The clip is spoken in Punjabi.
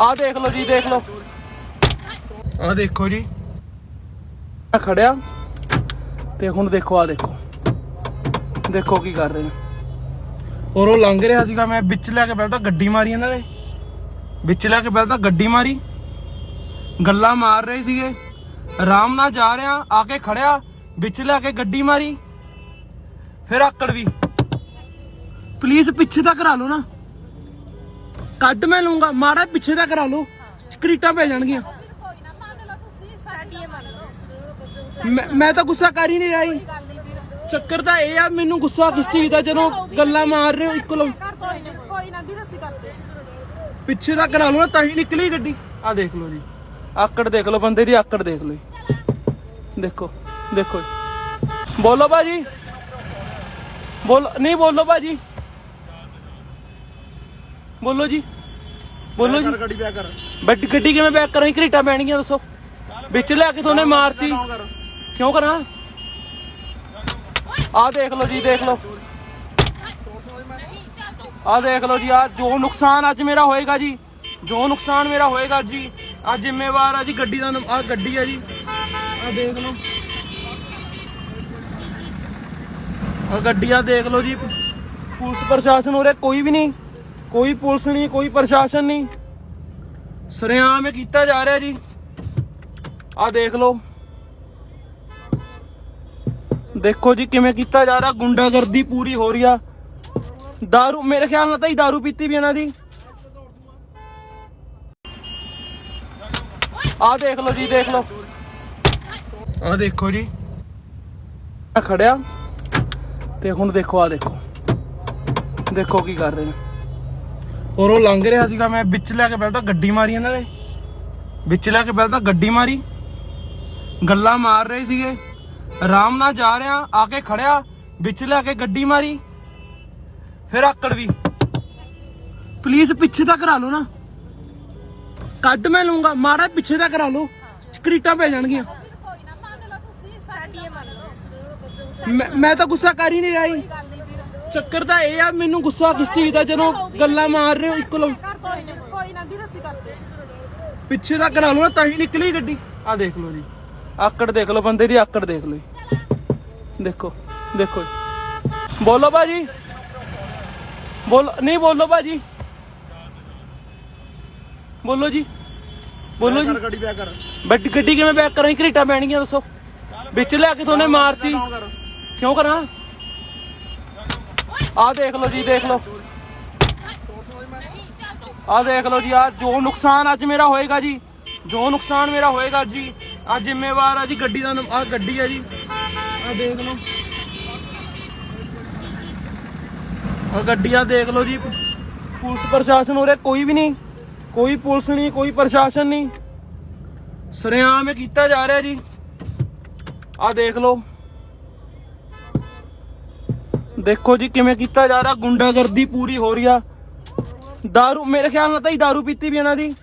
ਆਹ ਦੇਖ ਲਓ ਜੀ ਦੇਖ ਲਓ। ਆਹ ਦੇਖੋ ਜੀ। ਮੈਂ ਖੜਿਆ ਤੇ ਹੁਣ ਦੇਖੋ ਆਹ ਦੇਖੋ। ਦੇਖੋ ਕੀ ਕਰ ਰਹੇ ਨੇ। ਔਰ ਉਹ ਲੰਘ ਰਿਹਾ ਸੀਗਾ ਮੈਂ ਵਿੱਚ ਲੈ ਕੇ ਪਹਿਲਾਂ ਤਾਂ ਗੱਡੀ ਮਾਰੀ ਇਹਨਾਂ ਨੇ। ਵਿੱਚ ਲੈ ਕੇ ਪਹਿਲਾਂ ਤਾਂ ਗੱਡੀ ਮਾਰੀ। ਗੱਲਾਂ ਮਾਰ ਰਹੇ ਸੀਗੇ। ਆਰਾਮ ਨਾਲ ਜਾ ਰਿਹਾ ਆ ਕੇ ਖੜਿਆ ਵਿੱਚ ਲੈ ਕੇ ਗੱਡੀ ਮਾਰੀ। ਫਿਰ ਆਕੜ ਵੀ। ਪਲੀਜ਼ ਪਿੱਛੇ ਤਾਂ ਕਰਾ ਲਓ ਨਾ। ਕੱਢ ਮੈਂ ਲੂੰਗਾ ਮਾੜਾ ਪਿੱਛੇ ਦਾ ਕਰਾ ਲਓ, ਸਕਰੀਟਾਂ ਪੈ ਜਾਣਗੀਆਂ। ਕੋਈ ਨਾ ਮੰਨ ਲਓ ਤੁਸੀਂ ਸਾਡੀ ਇਹ ਮੰਨ ਲਓ ਮੈਂ ਮੈਂ ਤਾਂ ਗੁੱਸਾ ਕਰ ਹੀ ਨਹੀਂ ਰਹੀ ਗੱਲ ਨਹੀਂ ਵੀਰ ਚੱਕਰ ਤਾਂ ਇਹ ਆ, ਮੈਨੂੰ ਗੁੱਸਾ ਕਿਸ ਚੀਜ਼ ਦਾ, ਜਦੋਂ ਗੱਲਾਂ ਮਾਰ ਰਹੇ ਹੋ ਇੱਕ ਕਰ ਕੋਈ ਨਾ ਕੋਈ ਨਾ ਵੀਰ ਅਸੀਂ ਕਰਦੇ ਪਿੱਛੇ ਦਾ ਕਰਾ ਲਓ ਨਾ, ਤਾਂ ਹੀ ਨਿਕਲੀ ਗੱਡੀ। ਆ ਦੇਖ ਲਓ ਜੀ। ਆਕੜ ਦੇਖ ਲਓ, ਬੰਦੇ ਦੀ ਆਕੜ ਦੇਖ ਲਓ ਜੀ। ਦੇਖੋ ਦੇਖੋ ਜੀ। ਬੋਲੋ ਭਾਜੀ। ਬੋਲੋ ਨਹੀਂ, ਬੋਲੋ ਭਾਜੀ। ਬੋਲੋ ਜੀ। ਬੋਲੋ ਜੀ। ਗੱਡੀ ਪਿਆ ਕਰ। ਬੱਡੀ ਗੱਡੀ ਕਿਵੇਂ ਬੈਕ ਕਰਾਂ ਘਰੀਟਾਂ ਪੈਣਗੀਆਂ ਦੱਸੋ। ਵਿੱਚ ਲੈ ਕੇ ਤੁਹਾਨੇ ਮਾਰਤੀ। ਕਰ ਕਿਉਂ ਕਰਾਂ? ਆ ਦੇਖ ਲਓ ਜੀ ਦੇਖ ਲਓ। ਆ ਦੇਖ ਲਓ ਜੀ ਆ ਜੋ ਨੁਕਸਾਨ ਅੱਜ ਮੇਰਾ ਹੋਏਗਾ ਜੀ। ਜੋ ਨੁਕਸਾਨ ਮੇਰਾ ਹੋਏਗਾ ਜੀ ਆ ਜ਼ਿੰਮੇਵਾਰ ਆ ਜੀ ਗੱਡੀ ਦਾ ਆ ਗੱਡੀ ਆ ਜੀ। ਆ ਦੇਖ ਲਓ। ਆ ਗੱਡੀ ਆ ਦੇਖ ਲਓ ਜੀ। ਪੁਲਿਸ ਪ੍ਰਸ਼ਾਸਨ ਉਰੇ ਕੋਈ ਵੀ ਨਹੀਂ। ਕੋਈ ਪੁਲਿਸ ਨਹੀਂ ਕੋਈ ਪ੍ਰਸ਼ਾਸਨ ਨਹੀਂ ਸਰੇਆਮ ਇਹ ਕੀਤਾ ਜਾ ਰਿਹਾ ਜੀ ਆ ਦੇਖ ਲਓ ਦੇਖੋ ਜੀ ਕਿਵੇਂ ਕੀਤਾ ਜਾ ਰਿਹਾ ਗੁੰਡਾਗਰਦੀ ਪੂਰੀ ਹੋ ਰਹੀ ਆ दारू ਮੇਰੇ ਖਿਆਲ ਨਾਲ ਤਾਂ ਹੀ दारू ਪੀਤੀ ਵੀ ਇਹਨਾਂ ਦੀ ਆ ਦੇਖ ਲਓ ਜੀ ਦੇਖ ਲਓ ਆ ਦੇਖੋ ਜੀ ਮੈਂ ਖੜਿਆ ਤੇ ਹੁਣ ਦੇਖੋ ਆ ਦੇਖੋ ਦੇਖੋ ਕੀ ਕਰ ਰਹੇ ਨੇ ਔਰ ਉਹ ਲੰਘ ਰਿਹਾ ਸੀਗਾ ਮੈਂ ਵਿੱਚ ਲੈ ਕੇ ਪਹਿਲਾਂ ਤਾਂ ਗੱਡੀ ਮਾਰੀ ਇਹਨਾਂ ਨੇ। ਵਿੱਚ ਲੈ ਕੇ ਪਹਿਲਾਂ ਤਾਂ ਗੱਡੀ ਮਾਰੀ। ਗੱਲਾਂ ਮਾਰ ਰਹੇ ਸੀਗੇ। ਆਰਾਮ ਨਾਲ ਜਾ ਰਿਹਾ ਆ ਕੇ ਖੜਿਆ ਵਿੱਚ ਲੈ ਕੇ ਗੱਡੀ ਮਾਰੀ। ਫਿਰ ਆਕੜ ਵੀ। ਪਲੀਜ਼ ਪਿੱਛੇ ਤਾਂ ਕਰਾ ਲਓ ਨਾ। ਕੱਢ ਮੈਂ ਲੂੰਗਾ ਮਾੜਾ ਪਿੱਛੇ ਤਾਂ ਕਰਾ ਲਓ। ਸਕਰੀਟਾਂ ਪੈ ਜਾਣਗੀਆਂ। ਵੀਰ ਕੋਈ ਨਾ ਮੰਨ ਲਓ ਤੁਸੀਂ ਸਾਡੀ ਇਹ ਮੰਨ ਲਓ। ਮੈਂ ਮੈਂ ਤਾਂ ਗੁੱਸਾ ਕਰ ਹੀ ਨਹੀਂ ਰਹੀ। ਗੱਲ ਨਹੀਂ ਵੀਰ ਚੱਕਰ ਤਾਂ ਇਹ ਆ ਮੈਨੂੰ ਗੁੱਸਾ ਕਿਸ ਚੀਜ਼ ਦਾ ਜਦੋਂ ਗੱਲਾਂ ਮਾਰ ਰਹੇ ਹੋ ਇੱਕ ਲੋ ਕਰ ਕੋਈ ਨਾ ਕੋਈ ਨਾ ਵੀਰ ਅਸੀਂ ਕਰਦੇ ਪਿੱਛੇ ਦਾ ਕਰਾ ਲਓ ਨਾ ਤਾਂ ਹੀ ਨਿਕਲੀ ਗੱਡੀ। ਆ ਦੇਖ ਲਓ ਜੀ। ਆਕੜ ਦੇਖ ਲਓ ਬੰਦੇ ਦੀ ਆਕੜ ਦੇਖ ਲਓ ਜੀ। ਦੇਖੋ ਦੇਖੋ ਜੀ। ਬੋਲੋ ਬਾਜੀ ਬੋਲ ਨਹੀਂ ਬੋਲੋ ਬਾਜੀ ਬੋਲੋ ਜੀ। ਬੋਲੋ ਜੀ। ਗੱਡੀ ਕਰ। ਬੱਡੀ ਗੱਡੀ ਕਿਵੇਂ ਬੈਕ ਕਰਾਂ ਘਰੀਟਾਂ ਪੈਣਗੀਆਂ ਦੱਸੋ। ਵਿੱਚ ਲੈ ਕੇ ਤੁਹਾਨੇ ਮਾਰਤੀ। ਕਿਉਂ ਕਰਾਂ? ਆਹ ਦੇਖ ਲਓ ਜੀ, ਦੇਖ ਲਓ। ਆ ਦੇਖ ਲਓ ਜੀ, ਆ ਜੋ ਨੁਕਸਾਨ ਅੱਜ ਮੇਰਾ ਹੋਏਗਾ ਜੀ, ਜੋ ਨੁਕਸਾਨ ਮੇਰਾ ਹੋਏਗਾ ਜੀ, ਆ ਜ਼ਿੰਮੇਵਾਰ ਆ ਜੀ, ਗੱਡੀ ਦਾ ਆ ਗੱਡੀ ਆ ਜੀ। ਆ ਦੇਖ ਲਓ। ਆ ਗੱਡੀ ਦੇਖ ਲਓ ਜੀ ਪੁਲਿਸ ਪ੍ਰਸ਼ਾਸਨ ਉਰੇ ਕੋਈ ਵੀ ਨਹੀਂ, ਕੋਈ ਪੁਲਿਸ ਨਹੀਂ, ਕੋਈ ਪ੍ਰਸ਼ਾਸਨ ਨਹੀਂ। ਸਰੇਆਮ ਇਹ ਕੀਤਾ ਜਾ ਰਿਹਾ ਜੀ। ਆ ਦੇਖ ਲਓ। ਦੇਖੋ ਜੀ ਕਿਵੇਂ ਕੀਤਾ ਜਾ ਰਿਹਾ ਗੁੰਡਾਗਰਦੀ ਪੂਰੀ ਹੋ ਰਹੀ ਆ दारू ਮੇਰੇ ਖਿਆਲ ਨਾਲ ਤਾਂ ਹੀ दारू ਪੀਤੀ ਵੀ ਇਹਨਾਂ ਦੀ